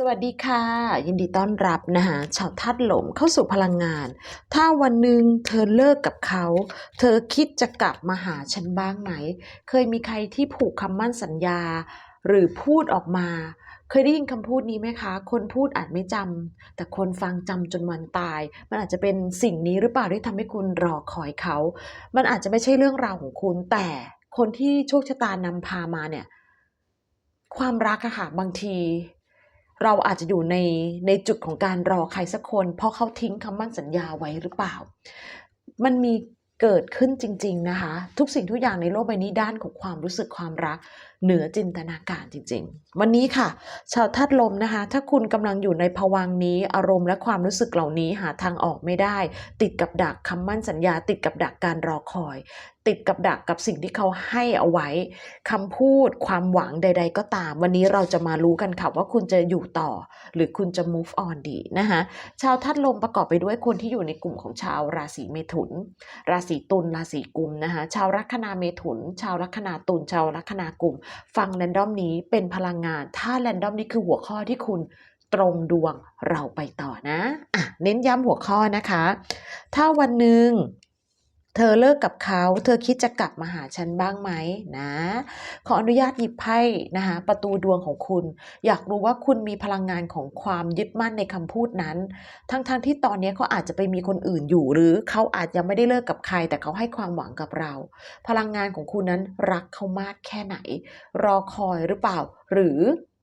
สวัสดีค่ะ ยินดีต้อนรับนะคะชาวธาตุหลมเข้าสู่พลังงาน ถ้าวันหนึ่งเธอเลิกกับเขา เธอคิดจะกลับมาหาฉันบ้างไหม เคยมีใครที่ผูกคำมั่นสัญญา หรือพูดออกมา เคยได้ยินคำพูดนี้ไหมคะ คนพูดอาจไม่จำแต่คนฟังจำจนวันตาย มันอาจจะเป็นสิ่งนี้หรือเปล่าที่ทำให้คุณรอคอยเขา มันอาจจะไม่ใช่เรื่องราวของคุณ แต่คนที่โชคชะตานำพามาเนี่ย ความรักอะค่ะบางที เราอาจจะอยู่ในในจุดของการรอใครสักคน เพราะเขาทิ้งคำมั่นสัญญาไว้หรือเปล่า มันมีเกิดขึ้นจริง ๆ นะคะ ทุกสิ่งทุกอย่างในโลกใบนี้ด้านของความรู้สึกความรัก เหนือจินตนาการจริงๆ วันนี้ค่ะ ชาวธาตุลมนะคะ ถ้าคุณกำลังอยู่ในภวังนี้อารมณ์และความรู้สึกเหล่านี้หาทางออกไม่ได้ ติดกับดักคำมั่นสัญญา ติดกับดักการรอคอย ติดกับดักกับสิ่งที่เขาให้เอาไว้คำพูดความหวังใด ๆ ก็ตาม วันนี้เราจะมารู้กันค่ะว่าคุณจะอยู่ต่อ หรือคุณจะ move on ดีนะคะชาวธาตุลมประกอบไปด้วยคนที่อยู่ในกลุ่มของชาวราศีเมถุน ราศีตุลราศีกุมนะคะชาวลัคนาเมถุน ชาวลัคนาตุลชาวลัคนากุมฟังแรนดอมนี้เป็นพลังงาน ถ้าแรนดอมนี้คือหัวข้อที่คุณตรงดวงเราไปต่อนะอะเน้นย้ำหัวข้อนะคะ ถ้าวันหนึ่ง เธอเลิกกับเขา เธอคิดจะกลับมาหาฉันบ้างไหมนะ ขออนุญาตหยิบไพ่นะคะประตูดวงของคุณ อยากรู้ว่าคุณมีพลังงานของความยึดมั่นในคำพูดนั้น ทั้งๆทที่ตอนนี้เขาอาจจะไปมีคนอื่นอยู่ หรือเขาอาจยังไม่ได้เลิกกับใคร แต่เขาให้ความหวังกับเรา พลังงานของคุณนั้นรักเขามากแค่ไหน รอคอยหรือเปล่า หรือ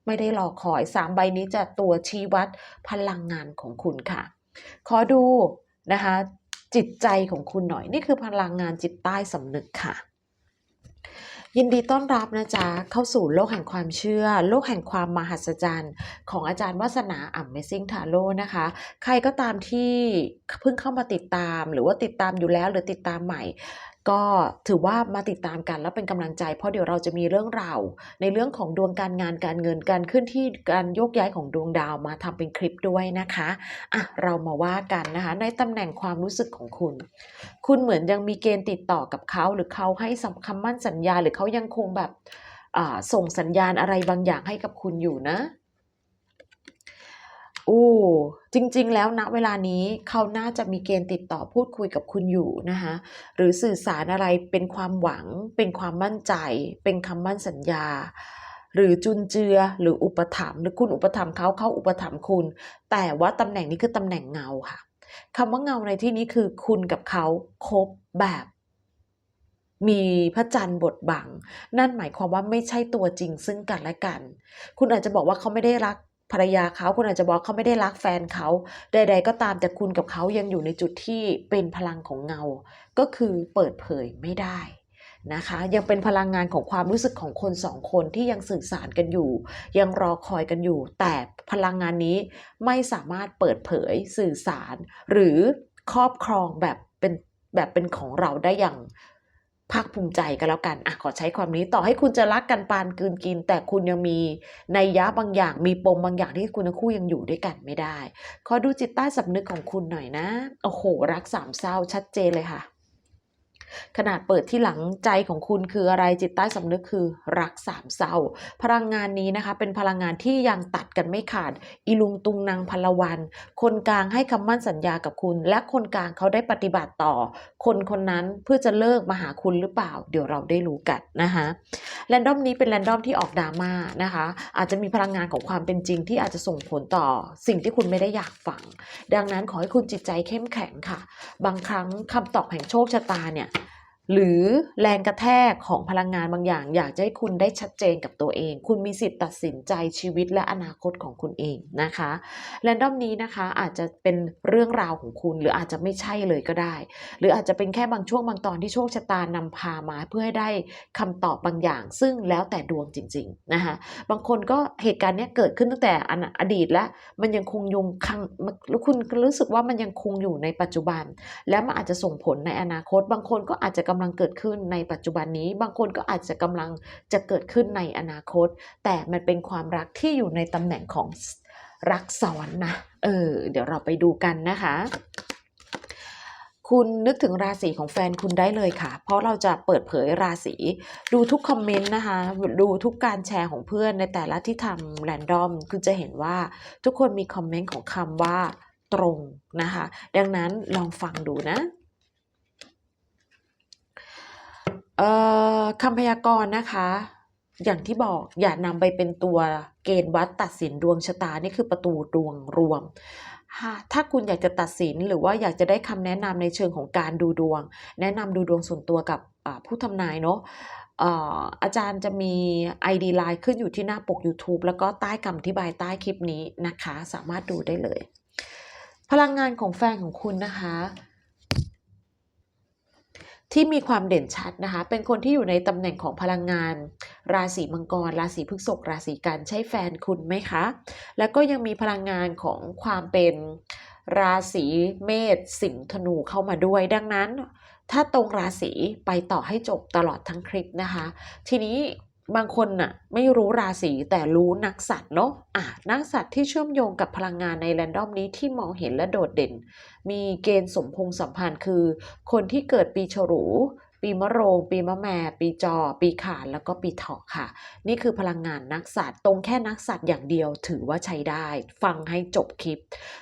ไม่ได้รอคอยสามใบนี้จะตัวชี้วัดพลังงานของคุณค่ะ ขอดูนะคะ จิตใจของคุณหน่อย นี่คือพลังงานจิตใต้สำนึกค่ะ ยินดีต้อนรับนะจ๊ะ เข้าสู่โลกแห่งความเชื่อ โลกแห่งความมหัศจรรย์ ของอาจารย์วัสนาอ่ำเมซิ่งทาโร่นะคะ ใครก็ตามที่เพิ่งเข้ามาติดตาม หรือว่าติดตามอยู่แล้วหรือติดตามใหม่ ก็ถือว่ามาติดตามกันแล้วเป็นกำลังใจ เพราะเดี๋ยวเราจะมีเรื่องราวในเรื่องของดวงการงานการเงินการขึ้นที่การโยกย้ายของดวงดาวมาทำเป็นคลิปด้วยนะคะอะเรามาว่ากันนะคะ ในตำแหน่งความรู้สึกของคุณ คุณเหมือนยังมีเกณฑ์ติดต่อกับเขาหรือเขาให้คำมั่นสัญญาหรือเขายังคงแบบอ่าส่งสัญญาณอะไรบางอย่างให้กับคุณอยู่นะ โอ้จริงๆ แล้วณเวลานี้เขาน่าจะมีเกณฑ์ติดต่อพูดคุยกับคุณอยู่นะคะหรือสื่อสารอะไรเป็นความหวัง เป็นความมั่นใจ เป็นคำมั่นสัญญา หรือจุนเจือหรืออุปถัมภ์หรือคุณอุปถัมภ์เขาเขาอุปถัมภ์คุณ แต่ว่าตำแหน่งนี้คือตำแหน่งเงาค่ะคำว่าเงาในที่นี้คือคุณกับเขาคบแบบมีพระจันทร์บดบัง นั่นหมายความว่าไม่ใช่ตัวจริงซึ่งกันและกัน คุณอาจจะบอกว่าเขาไม่ได้รัก รรยาเขาคุณอาจจะบอกเขาไม่ได้รักแฟนเขาใด ๆ ก็ตามแต่คุณกับเขายังอยู่ในจุดที่เป็นพลังของเงา ก็คือเปิดเผยไม่ได้นะคะยังเป็นพลังงานของความรู้สึกของคนสองคนที่ยังสื่อสารกันอยู่ ยังรอคอยกันอยู่ แต่พลังงานนี้ไม่สามารถเปิดเผยสื่อสาร หรือครอบครองแบบเป็นแบบเป็นของเราได้อย่าง ภาคภูมิใจกันแล้วกันอะขอใช้ความนี้ต่อให้คุณจะรักกันปานกืนกิน แต่คุณยังมีในยยะบางอย่าง มีปมบางอย่างที่คุณทั้งคู่ยังอยู่ด้วยกันไม่ได้ ขอดูจิตใต้สำนึกของคุณหน่อยนะ โอ้โห รักสามเศร้าชัดเจนเลยค่ะ ขนาดเปิดที่หลังใจของคุณคืออะไรจิตใต้สำนึกคือรักสามเศร้า พลังงานนี้นะคะ เป็นพลังงานที่ยังตัดกันไม่ขาดอีลุงตุงนางพลวัน คนกลางให้คำมั่นสัญญากับคุณ และคนกลางเขาได้ปฏิบัติต่อ คนคนนั้นเพื่อจะเลิกมาหาคุณหรือเปล่า เดี๋ยวเราได้รู้กันนะคะแรนดอมนี้เป็นแรนดอมที่ออกดราม่านะคะ อาจจะมีพลังงานของความเป็นจริงที่อาจจะส่งผลต่อสิ่งที่คุณไม่ได้อยากฟัง ดังนั้นขอให้คุณจิตใจเข้มแข็งค่ะ บางครั้งคำตอบแห่งโชคชะตาเนี่ย หรือแรงกระแทกของพลังงานบางอย่าง อยากจะให้คุณได้ชัดเจนกับตัวเอง คุณมีสิทธิ์ตัดสินใจชีวิตและอนาคตของคุณเองนะคะแรนดอมนี้นะคะอาจจะเป็นเรื่องราวของคุณหรืออาจจะไม่ใช่เลยก็ได้ หรืออาจจะเป็นแค่บางช่วงบางตอนที่โชคชะตานำพามาเพื่อให้ได้คำตอบบางอย่าง ซึ่งแล้วแต่ดวงจริงๆนะคะบางคนก็เหตุการณ์นี้เกิดขึ้นตั้งแต่อดีตแล้วมันยังคงยุงคังแล้วคุณรู้สึกว่ามันยังคงอยู่ในปัจจุบัน และมันอาจจะส่งผลในอนาคต บางคนก็อาจจะกำลังเกิดขึ้นในปัจจุบันนี้ บางคนก็อาจจะกำลังจะเกิดขึ้นในอนาคต แต่มันเป็นความรักที่อยู่ในตำแหน่งของรักซ้อนนะ เออ เดี๋ยวเราไปดูกันนะคะ คุณนึกถึงราศีของแฟนคุณได้เลยค่ะ เพราะเราจะเปิดเผยราศีดูทุกคอมเมนต์นะคะ ดูทุกการแชร์ของเพื่อนในแต่ละที่ทำแรนดอมคุณจะเห็นว่าทุกคนมีคอมเมนต์ของคำว่าตรงนะคะ ดังนั้นลองฟังดูนะ เอ่อคำพยากรณ์นะคะ อย่างที่บอกอย่านำไปเป็นตัวเกณฑ์วัดตัดสินดวงชะตานี่คือประตูดวงรวม ถ้าคุณอยากจะตัดสินหรือว่าอยากจะได้คำแนะนำในเชิงของการดูดวง แนะนำดูดวงส่วนตัวกับผู้ทำนายเนาะเอ่ออาจารย์จะมี ID Line ขึ้นอยู่ที่หน้าปก YouTube แล้วก็ใต้คำอธิบายใต้คลิปนี้นะคะ สามารถดูได้เลย พลังงานของแฟนของคุณนะคะ ที่มีความเด่นชัดนะคะ เป็นคนที่อยู่ในตำแหน่งของพลังงาน ราศีมังกร ราศีพฤษภราศีกันใช่แฟนคุณไหมคะ แล้วก็ยังมีพลังงานของความเป็นราศีเมษสิงห์ธนูเข้ามาด้วย ดังนั้น ถ้าตรงราศีไปต่อให้จบตลอดทั้งคลิปนะคะ ทีนี้ บางคนน่ะไม่รู้ราศีแต่รู้นักสัตว์เนาะอะนักสัตว์ที่เชื่อมโยงกับพลังงานในแรนดอมนี้ที่มองเห็นและโดดเด่น มีเกณฑ์สมพงษ์สัมพันธ์คือ คนที่เกิดปีฉลู ปีมะโรง ปีมะแม่ ปีจอ ปีขานแล้วก็ปีเถาะค่ะ นี่คือพลังงานนักสัตว์ตรงแค่นักสัตว์อย่างเดียวถือว่าใช้ได้ ฟังให้จบคลิป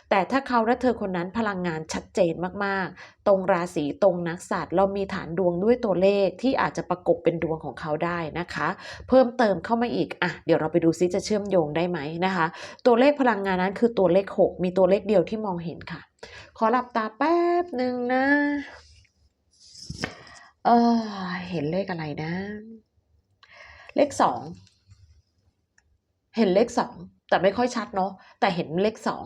แต่ถ้าเขาและเธอคนนั้นพลังงานชัดเจนมากๆ ตรงราศีตรงนักสัตว์เรามีฐานดวงด้วยตัวเลขที่อาจจะประกบเป็นดวงของเขาได้นะคะ เพิ่มเติมเข้ามาอีกอะเดี๋ยวเราไปดูซิจะเชื่อมโยงได้ไหมนะคะ ตัวเลขพลังงานนั้นคือตัวเลข 6 มีตัวเลขเดียวที่มองเห็นค่ะ ขอหลับตาแป๊บหนึ่งนะ เออเห็นเลขอะไรนะ เลขสอง เห็นเลขสองแต่ไม่ค่อยชัดเนาะแต่เห็นเลขสอง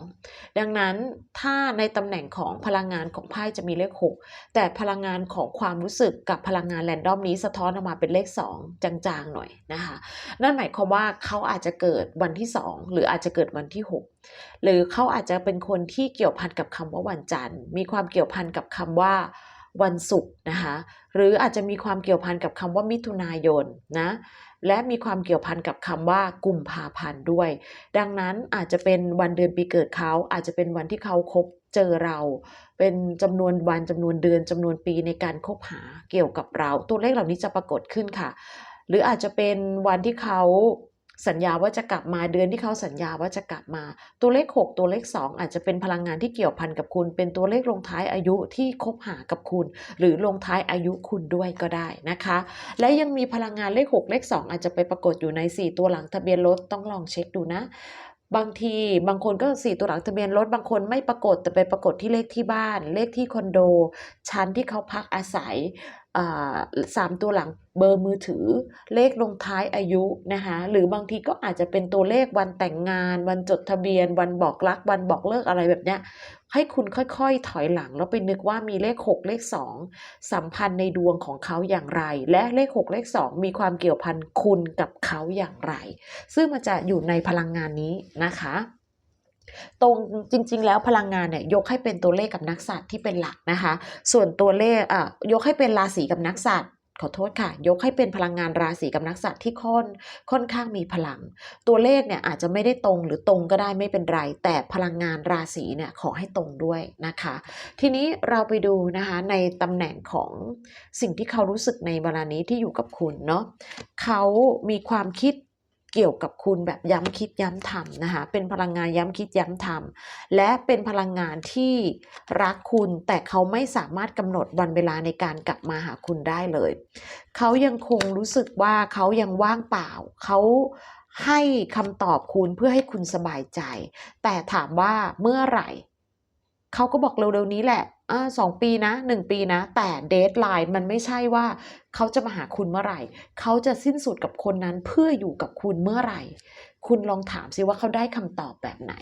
ดังนั้นถ้าในตำแหน่งของพลังงานของไพ่จะมีเลขหกแต่พลังงานของความรู้สึกกับพลังงานแรนดอมนี้สะท้อนออกมาเป็นเลขสองจางๆหน่อยนะคะนั่นหมายความว่าเขาอาจจะเกิดวันที่สองหรืออาจจะเกิดวันที่หกหรือเขาอาจจะเป็นคนที่เกี่ยวพันกับคำว่าวันจันทร์ มีความเกี่ยวพันกับคำว่า วันศุกร์นะคะหรืออาจจะมีความเกี่ยวพันกับคำว่ามิถุนายนนะและมีความเกี่ยวพันกับคำว่ากุมภาพันธ์ด้วย ดังนั้นอาจจะเป็นวันเดือนปีเกิดเขา อาจจะเป็นวันที่เขาคบเจอเรา เป็นจำนวนวันจำนวนเดือนจำนวนปีในการคบหาเกี่ยวกับเรา ตัวเลขเหล่านี้จะปรากฏขึ้นค่ะ หรืออาจจะเป็นวันที่เขา สัญญาว่าจะกลับมาเดือนที่เขาสัญญาว่าจะกลับมา ตัวเลข 6 ตัวเลข 2 อาจจะเป็นพลังงานที่เกี่ยวพันกับคุณ เป็นตัวเลขลงท้ายอายุที่คบหากับคุณ หรือลงท้ายอายุคุณด้วยก็ได้นะคะ และยังมีพลังงานเลข 6 เลข 2 อาจจะไปปรากฏอยู่ใน 4 ตัวหลังทะเบียนรถต้องลองเช็คดูนะ บางทีบางคนก็สี่ตัวหลังทะเบียนรถบางคนไม่ปรากฏแต่ไปปรากฏที่เลขที่บ้าน เลขที่คอนโด ชั้นที่เขาพักอาศัยสามตัวหลังเบอร์มือถือ เลขลงท้ายอายุนะคะหรือบางทีก็อาจจะเป็นตัวเลขวันแต่งงาน วันจดทะเบียน วันบอกรัก วันบอกเลิกอะไรแบบเนี้ย ให้คุณค่อยๆ ถอยหลังแล้วไปนึกว่ามีเลข 6 เลข 2 สัมพันธ์ในดวงของเขาอย่างไร และเลข 6 เลข 2 มีความเกี่ยวพันคุณกับเขาอย่างไร ซึ่งมันจะอยู่ในพลังงานนี้นะคะตรงจริง ๆ แล้วพลังงานเนี่ยยกให้เป็นตัวเลขกับนักสัตว์ที่เป็นหลักนะคะ ส่วนตัวเลขอะยกให้เป็นราศีกับนักสัตว์ ขอโทษค่ะ ยกให้เป็นพลังงานราศีกับนักสัตว์ที่ค่อนค่อนข้างมีพลัง ตัวเลขเนี่ยอาจจะไม่ได้ตรงหรือตรงก็ได้ไม่เป็นไร แต่พลังงานราศีเนี่ยขอให้ตรงด้วยนะคะ ทีนี้เราไปดูนะคะในตำแหน่งของสิ่งที่เขารู้สึกในเวลานี้ที่อยู่กับคุณเนาะเขามีความคิด เกี่ยวกับคุณแบบย้ำคิดย้ำทำนะคะ เป็นพลังงานย้ำคิดย้ำทำและเป็นพลังงานที่รักคุณแต่เขาไม่สามารถกำหนดวันเวลาในการกลับมาหาคุณได้เลย เขายังคงรู้สึกว่าเขายังว่างเปล่า เขาให้คำตอบคุณเพื่อให้คุณสบายใจ แต่ถามว่าเมื่อไหร่ เขาก็บอกเร็วๆนี้แหละ อ่าสองปีนะหนึ่งปีนะ แต่เดทไลน์มันไม่ใช่ว่าเขาจะมาหาคุณเมื่อไหร่ เขาจะสิ้นสุดกับคนนั้นเพื่ออยู่กับคุณเมื่อไหร่ คุณลองถามสิว่าเขาได้คำตอบแบบไหน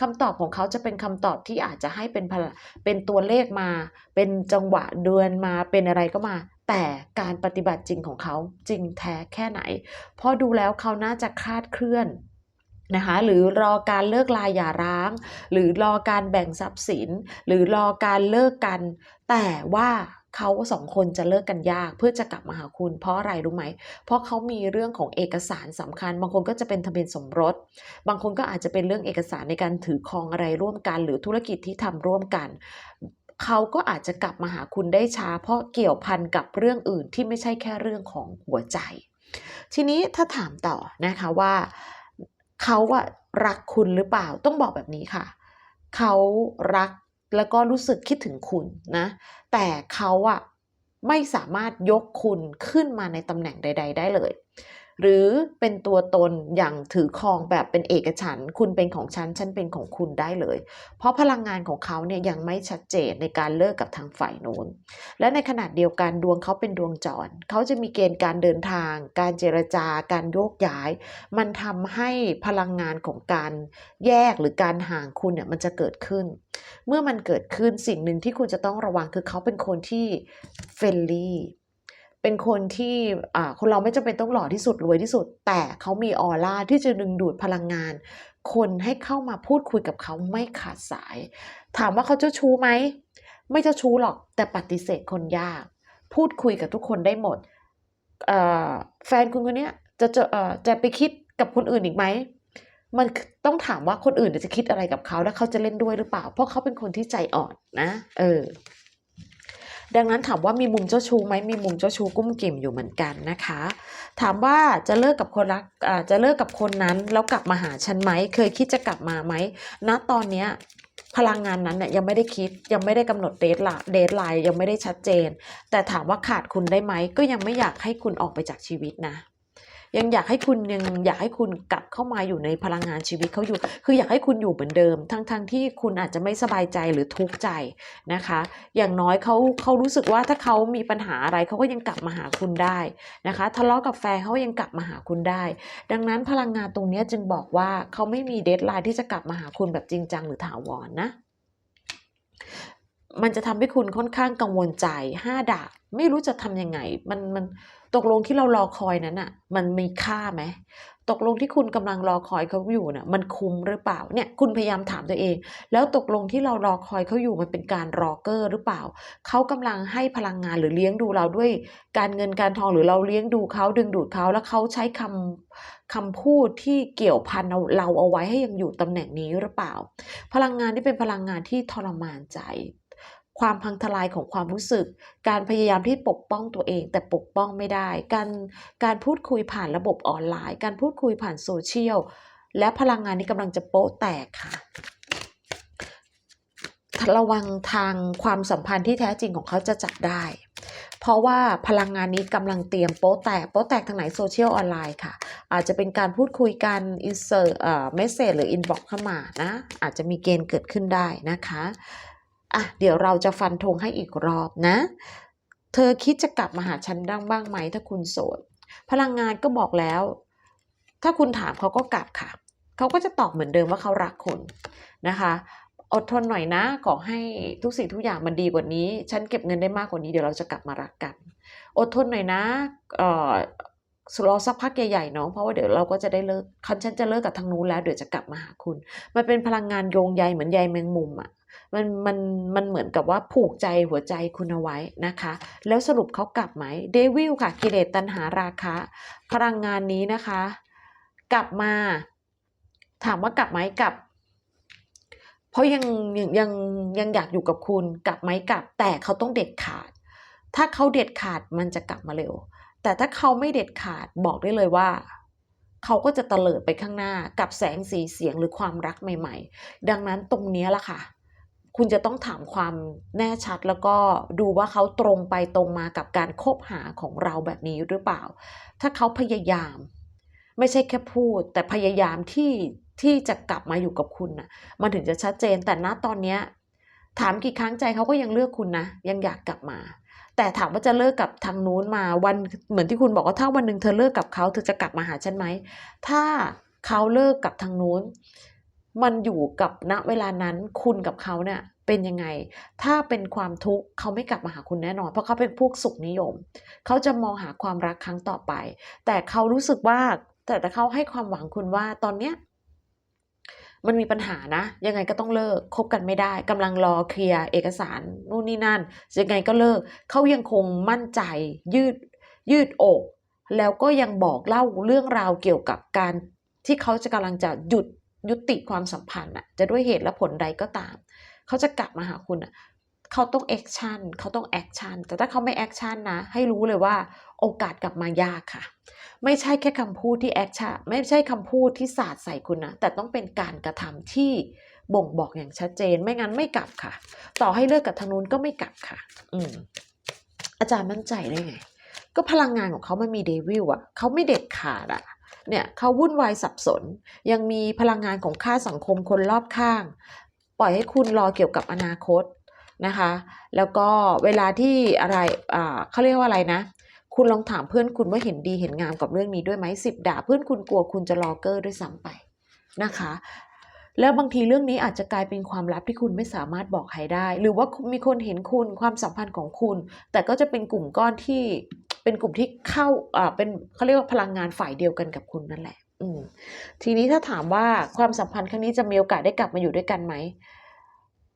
คำตอบของเขาจะเป็นคำตอบที่อาจจะให้เป็นพลเป็นตัวเลขมา เป็นจังหวะเดือนมาเป็นอะไรก็มา แต่การปฏิบัติจริงของเขาจริงแท้แค่ไหน เพราะดูแล้วเขาน่าจะคลาดเคลื่อน นะคะหรือรอการเลิกลาหย่าร้าง หรือรอการแบ่งทรัพย์สิน หรือรอการเลิกกัน แต่ว่าเขาสองคนจะเลิกกันยากเพื่อจะกลับมาหาคุณ เพราะอะไรรู้ไหม เพราะเขามีเรื่องของเอกสารสำคัญ บางคนก็จะเป็นทะเบียนสมรส บางคนก็อาจจะเป็นเรื่องเอกสารในการถือครองอะไรร่วมกัน หรือธุรกิจที่ทำร่วมกันเขาก็อาจจะกลับมาหาคุณได้ช้า เพราะเกี่ยวพันกับเรื่องอื่นที่ไม่ใช่แค่เรื่องของหัวใจ ทีนี้ถ้าถามต่อนะคะว่า เขาอะรักคุณหรือเปล่า ต้องบอกแบบนี้ค่ะ เขารักแล้วก็รู้สึกคิดถึงคุณนะ แต่เขาอะไม่สามารถยกคุณขึ้นมาในตำแหน่งใด ๆ ได้เลย หรือเป็นตัวตนอย่างถือครองแบบเป็นเอกฉันท์คุณเป็นของฉัน ฉันเป็นของคุณได้เลย เพราะพลังงานของเขาเนี่ยยังไม่ชัดเจนในการเลิกกับทางฝ่ายโน้น และในขณะเดียวกันดวงเขาเป็นดวงจร เขาจะมีเกณฑ์การเดินทาง การเจรจา การโยกย้าย มันทำให้พลังงานของการแยกหรือการห่างคุณเนี่ยมันจะเกิดขึ้น เมื่อมันเกิดขึ้นสิ่งหนึ่งที่คุณจะต้องระวังคือเขาเป็นคนที่เฟรนลี่ เป็นคนที่อ่าคนเราไม่จำเป็นต้องหล่อที่สุดรวยที่สุด แต่เขามีออร่าที่จะดึงดูดพลังงาน คนให้เข้ามาพูดคุยกับเขาไม่ขาดสาย ถามว่าเขาเจ้าชู้ไหมไม่เจ้าชู้หรอกแต่ปฏิเสธคนยาก พูดคุยกับทุกคนได้หมดอ่อแฟนคุณคนนี้จะจะอ่อจะไปคิดกับคนอื่นอีกไหมมันต้องถามว่าคนอื่นจะคิดอะไรกับเขาแล้วเขาจะเล่นด้วยหรือเปล่า เพราะเขาเป็นคนที่ใจอ่อนนะ เออ ดังนั้นถามว่ามีมุมเจ้าชู้ไหมมีมุมเจ้าชู้กุ้มกิ่มอยู่เหมือนกันนะคะ ถามว่าจะเลิกกับคนรักอ่าจะเลิกกับคนนั้นแล้วกลับมาหาฉันไหมเคยคิดจะกลับมาไหมณตอนเนี้ยพลังงานนั้นเนี่ยยังไม่ได้คิดยังไม่ได้กำหนดเดทละเดทไลน์ยังไม่ได้ชัดเจน แต่ถามว่าขาดคุณได้ไหมก็ยังไม่อยากให้คุณออกไปจากชีวิตนะ ยังอยากให้คุณยังอยากให้คุณกลับเข้ามาอยู่ในพลังงานชีวิตเขาอยู่ คืออยากให้คุณอยู่เหมือนเดิม ทั้งๆทที่คุณอาจจะไม่สบายใจหรือทุกข์ใจนะคะ อย่างน้อยเขาเขารู้สึกว่าถ้าเขามีปัญหาอะไรเขาก็ยังกลับมาหาคุณได้นะคะ ทะเลาะกับแฟนเขายังกลับมาหาคุณได้ ดังนั้นพลังงานตรงนี้จึงบอกว่าเขาไม่มีเดทไลน์ที่จะกลับมาหาคุณแบบจริงจังหรือถาวรนะมันจะทำให้คุณค่อนข้างกังวลใจห้าดาบ ไม่รู้จะทำยังไง มันมันตกลงที่เรารอคอยนั้นอะ มันมีค่าไหมตกลงที่คุณกำลังรอคอยเขาอยู่น่ะ มันคุ้มหรือเปล่า เนี่ย คุณพยายามถามตัวเอง แล้วตกลงที่เรารอคอยเขาอยู่มันเป็นการรอเกอร์หรือเปล่า เขากำลังให้พลังงานหรือเลี้ยงดูเราด้วยการเงินการทองหรือเราเลี้ยงดูเขาดึงดูดเขาแล้วเขาใช้คำคำพูดที่เกี่ยวพันเราเอาไว้ให้ยังอยู่ตำแหน่งนี้หรือเปล่า พลังงานที่เป็นพลังงานที่ทรมานใจ ความพังทลายของความรู้สึก การพยายามที่ปกป้องตัวเอง แต่ปกป้องไม่ได้ การการพูดคุยผ่านระบบออนไลน์ การพูดคุยผ่านโซเชียล และพลังงานนี้กำลังจะโป๊ะแตกค่ะระวังทางความสัมพันธ์ที่แท้จริงของเขาจะจับได้ เพราะว่าพลังงานนี้กำลังเตรียมโป๊ะแตกโป๊ะแตกทางไหนโซเชียลออนไลน์ค่ะ อาจจะเป็นการพูดคุยกันอินเซอร์เอ่อเมสเซจหรืออินบ็อกเข้ามานะ อาจจะมีเกณฑ์เกิดขึ้นได้นะคะ อะเดี๋ยวเราจะฟันธงให้อีกรอบนะ เธอคิดจะกลับมาหาฉันดังบ้างไหมถ้าคุณโสด พลังงานก็บอกแล้ว ถ้าคุณถามเขาก็กลับค่ะ เขาก็จะตอบเหมือนเดิมว่าเขารักคุณนะคะอดทนหน่อยนะขอให้ทุกสิ่งทุกอย่างมันดีกว่านี้ ฉันเก็บเงินได้มากกว่านี้เดี๋ยวเราจะกลับมารักกัน อดทนหน่อยนะเอ่อรอสักพักใหญ่ๆเนาะเพราะว่าเดี๋ยวเราก็จะได้เลิกคันฉันจะเลิกกับทางนู้นแล้วเดี๋ยวจะกลับมาหาคุณ มันเป็นพลังงานโยงใยเหมือนใยแมงมุมอะ่ะ มันมันมันเหมือนกับว่าผูกใจหัวใจคุณเอาไว้นะคะ แล้วสรุปเขากลับไหมเดวิลค่ะกิเลสตัณหาราคะ พลังงานนี้นะคะ กลับมา ถามว่ากลับไหมกลับ เพราะยังยังยังยังอยากอยู่กับคุณ กลับไหมกลับ แต่เขาต้องเด็ดขาด ถ้าเขาเด็ดขาดมันจะกลับมาเร็ว แต่ถ้าเขาไม่เด็ดขาดบอกได้เลยว่าเขาก็จะเตลิดไปข้างหน้ากับแสงสีเสียงหรือความรักใหม่ ๆ ดังนั้นตรงนี้ยละค่ะ คุณจะต้องถามความแน่ชัดแล้วก็ดูว่าเขาตรงไปตรงมากับการคบหาของเราแบบนี้หรือเปล่า ถ้าเขาพยายาม ไม่ใช่แค่พูด แต่พยายามที่ที่จะกลับมาอยู่กับคุณน่ะ มันถึงจะชัดเจนแต่ณตอนเนี้ยถามกี่ครั้งใจเขาก็ยังเลือกคุณนะ ยังอยากกลับมา แต่ถามว่าจะเลิกกับทางนู้นมาวันเหมือนที่คุณบอกว่าถ้าวันหนึ่งเธอเลิกกับเขาเธอจะกลับมาหาฉันไหมถ้าเขาเลิกกับทางนู้น มันอยู่กับณเวลานั้นคุณกับเขาเนี่ยเป็นยังไง ถ้าเป็นความทุกข์เขาไม่กลับมาหาคุณแน่นอน เพราะเขาเป็นพวกสุขนิยม เขาจะมองหาความรักครั้งต่อไป แต่เขารู้สึกว่า แต่แต่เขาให้ความหวังคุณว่าตอนเนี้ยมันมีปัญหานะ ยังไงก็ต้องเลิกคบกันไม่ได้กำลังรอเคลียร์เอกสารนู่นนี่นั่นยังไงก็เลิกเขายังคงมั่นใจยืดยืดอก แล้วก็ยังบอกเล่าเรื่องราวเกี่ยวกับการที่เขาจะกำลังจะหยุด ยุติความสัมพันธ์อะจะด้วยเหตุและผลใดก็ตาม เขาจะกลับมาหาคุณอะเขาต้องแอคชั่นเขาต้องแอคชั่นแต่ถ้าเขาไม่แอคชั่นนะ ให้รู้เลยว่าโอกาสกลับมายากค่ะ ไม่ใช่แค่คำพูดที่แอคชั่นไม่ใช่คำพูดที่สาดใส่คุณนะแต่ต้องเป็นการกระทำที่บ่งบอกอย่างชัดเจน ไม่งั้นไม่กลับค่ะ ต่อให้เลิกกับทางนู้นก็ไม่กลับค่ะ อืมอาจารย์มั่นใจได้ไง ก็พลังงานของเขามันมีเดวิลอะเขาไม่เด็ดขาดอะ เนี่ยเขาวุ่นวายสับสน ยังมีพลังงานของค่าสังคมคนรอบข้าง ปล่อยให้คุณรอเกี่ยวกับอนาคตนะคะ แล้วก็เวลาที่อะไรอ่าเขาเรียกว่าอะไรนะ คุณลองถามเพื่อนคุณว่าเห็นดีเห็นงามกับเรื่องนี้ด้วยไหมสิบด่าเพื่อนคุณกลัวคุณจะรอเกอร์ด้วยซ้ำไปนะคะแล้วบางทีเรื่องนี้อาจจะกลายเป็นความลับที่คุณไม่สามารถบอกใครได้ หรือว่ามีคนเห็นคุณความสัมพันธ์ของคุณ แต่ก็จะเป็นกลุ่มก้อนที่ เป็นกลุ่มที่เข้าอ่าเป็นเขาเรียกว่าพลังงานฝ่ายเดียวกันกับคุณนั่นแหละ อืมทีนี้ถ้าถามว่าความสัมพันธ์ครั้งนี้จะมีโอกาสได้กลับมาอยู่ด้วยกันไหม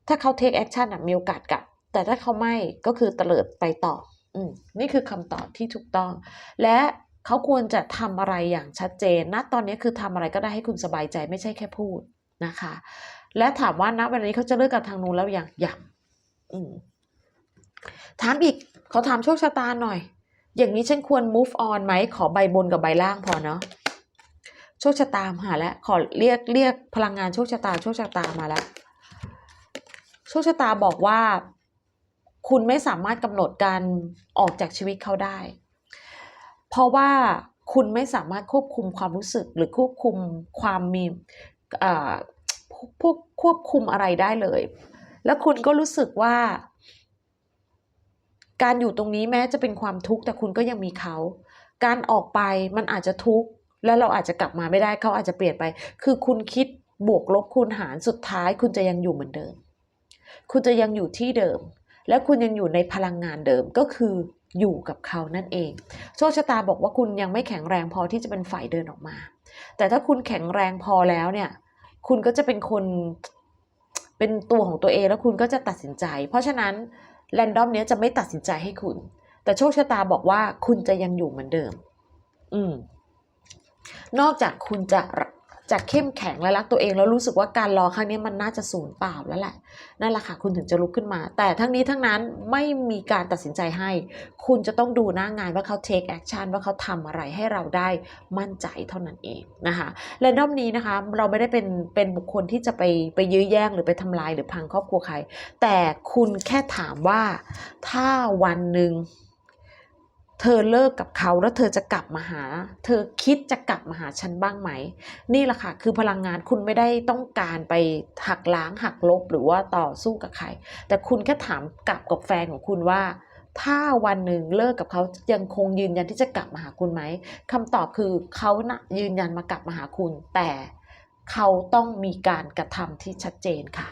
ถ้าเขา take action อะมีโอกาสกลับ แต่ถ้าเขาไม่ก็คือเตลิดไปต่อ อืมนี่คือคำตอบที่ถูกต้อง และเขาควรจะทำอะไรอย่างชัดเจนณตอนนี้คือทำอะไรก็ได้ให้คุณสบายใจไม่ใช่แค่พูดนะคะ และถามว่าณวันนี้เขาจะเลิกกับทางนู้นแล้วยังยังอืมถามอีกเขาถามโชคชะตาหน่อย อย่างนี้ฉันควร move on ไหม ขอใบบนกับใบล่างพอเนาะ โชคชะตามาหาแล้ว ขอเรียกเรียกพลังงานโชคชะตา โชคชะตามาแล้ว โชคชะตาบอกว่า คุณไม่สามารถกำหนดการออกจากชีวิตเขาได้ เพราะว่าคุณไม่สามารถควบคุมความรู้สึกหรือควบคุมความมีพวกควบคุมอะไรได้เลย แล้วคุณก็รู้สึกว่า การอยู่ตรงนี้แม้จะเป็นความทุกข์แต่คุณก็ยังมีเขา การออกไปมันอาจจะทุกข์แล้วเราอาจจะกลับมาไม่ได้เขาอาจจะเปลี่ยนไป คือคุณคิดบวกลบคูณหารสุดท้าย คุณจะยังอยู่เหมือนเดิม คุณจะยังอยู่ที่เดิม และคุณยังอยู่ในพลังงานเดิมก็คืออยู่กับเขานั่นเอง โชคชะตาบอกว่าคุณยังไม่แข็งแรงพอที่จะเป็นฝ่ายเดินออกมา แต่ถ้าคุณแข็งแรงพอแล้วเนี่ย คุณก็จะเป็นคนเป็นตัวของตัวเองแล้วคุณก็จะตัดสินใจ เพราะฉะนั้น แรนดอมเนี้ยจะไม่ตัดสินใจให้คุณ แต่โชคชะตาบอกว่าคุณจะยังอยู่เหมือนเดิม อืมนอกจากคุณจะ จะเข้มแข็งและรักตัวเองแล้วรู้สึกว่าการรอครั้งนี้มันน่าจะสูญเปล่าแล้วแหละนั่นแหละค่ะคุณถึงจะลุกขึ้นมา แต่ทั้งนี้ทั้งนั้นไม่มีการตัดสินใจให้ คุณจะต้องดูหน้างานว่าเขา take action ว่าเขาทำอะไรให้เราได้มั่นใจเท่านั้นเองนะคะและด้อมนี้นะคะเราไม่ได้เป็นเป็นบุคคลที่จะไปไปยื้อแย่งหรือไปทำลายหรือพังครอบครัวใคร แต่คุณแค่ถามว่าถ้าวันหนึ่ง เธอเลิกกับเขาแล้วเธอจะกลับมาหา เธอคิดจะกลับมาหาฉันบ้างไหม นี่แหละค่ะ คือพลังงานคุณไม่ได้ต้องการไปหักล้างหักลบหรือว่าต่อสู้กับใคร แต่คุณแค่ถามกลับกับแฟนของคุณว่า ถ้าวันหนึ่งเลิกกับเขายังคงยืนยันที่จะกลับมาหาคุณไหมคำตอบคือเขานะยืนยันมากลับมาหาคุณ แต่เขาต้องมีการกระทำที่ชัดเจนค่ะ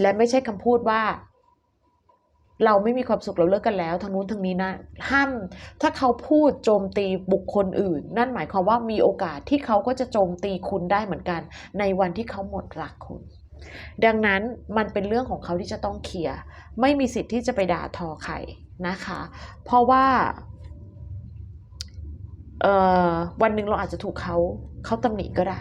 และไม่ใช่คำพูดว่า เราไม่มีความสุขเราเลิกกันแล้วทางนู้นทางนี้นะห้ามถ้าเขาพูดโจมตีบุคคลอื่น นั่นหมายความว่ามีโอกาสที่เขาก็จะโจมตีคุณได้เหมือนกัน ในวันที่เขาหมดรักคุณ ดังนั้นมันเป็นเรื่องของเขาที่จะต้องเคลียร์ไม่มีสิทธิ์ที่จะไปด่าทอใครนะคะ เพราะว่าวันหนึ่งเราอาจจะถูกเขาเขาตำหนิก็ได้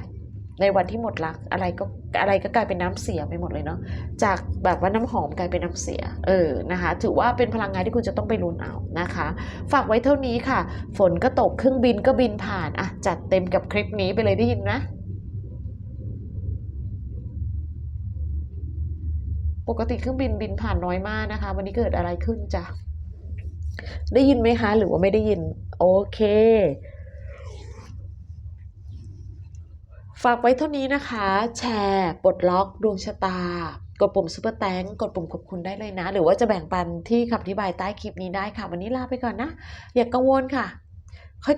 ในวันที่หมดรักอะไรก็อะไรก็กลายเป็นน้ำเสียไปหมดเลยเนาะจากแบบว่าน้ำหอมกลายเป็นน้ำเสียเออนะคะ ถือว่าเป็นพลังงานที่คุณจะต้องไปลุ้นเอานะคะ ฝากไว้เท่านี้ค่ะ ฝนก็ตกเครื่องบินก็บินผ่านอะจัดเต็มกับคลิปนี้ไปเลยได้ยินนะปกติเครื่องบินบินผ่านน้อยมากนะคะ วันนี้เกิดอะไรขึ้นจ้ะได้ยินไหมคะ หรือว่าไม่ได้ยิน โอเค ฝากไว้เท่านี้นะคะ แชร์ปลดล็อกดวงชะตา กดปุ่มซุปเปอร์แตงกดปุ่มขอบคุณได้เลยนะ หรือว่าจะแบ่งปันที่คำอธิบายใต้คลิปนี้ได้ค่ะ วันนี้ลาไปก่อนนะ อย่ากกังวลค่ะ ค่อ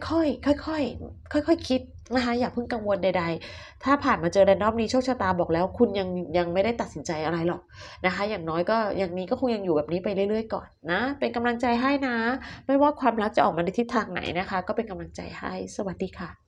ยๆ ค่อยๆ ค่อยๆ คิดนะคะ อย่าเพิ่งกังวลใด ๆ ถ้าผ่านมาเจอแรนดอมนี้โชคชะตาบอกแล้ว คุณยังยังไม่ได้ตัดสินใจอะไรหรอกนะคะ อย่างน้อยก็อย่างนี้ก็คงยังอยู่แบบนี้ไปเรื่อย ๆ ก่อนนะ เป็นกำลังใจให้นะ ไม่ว่าความรักจะออกมาในทิศทางไหนนะคะ ก็เป็นกำลังใจให้ สวัสดีค่ะ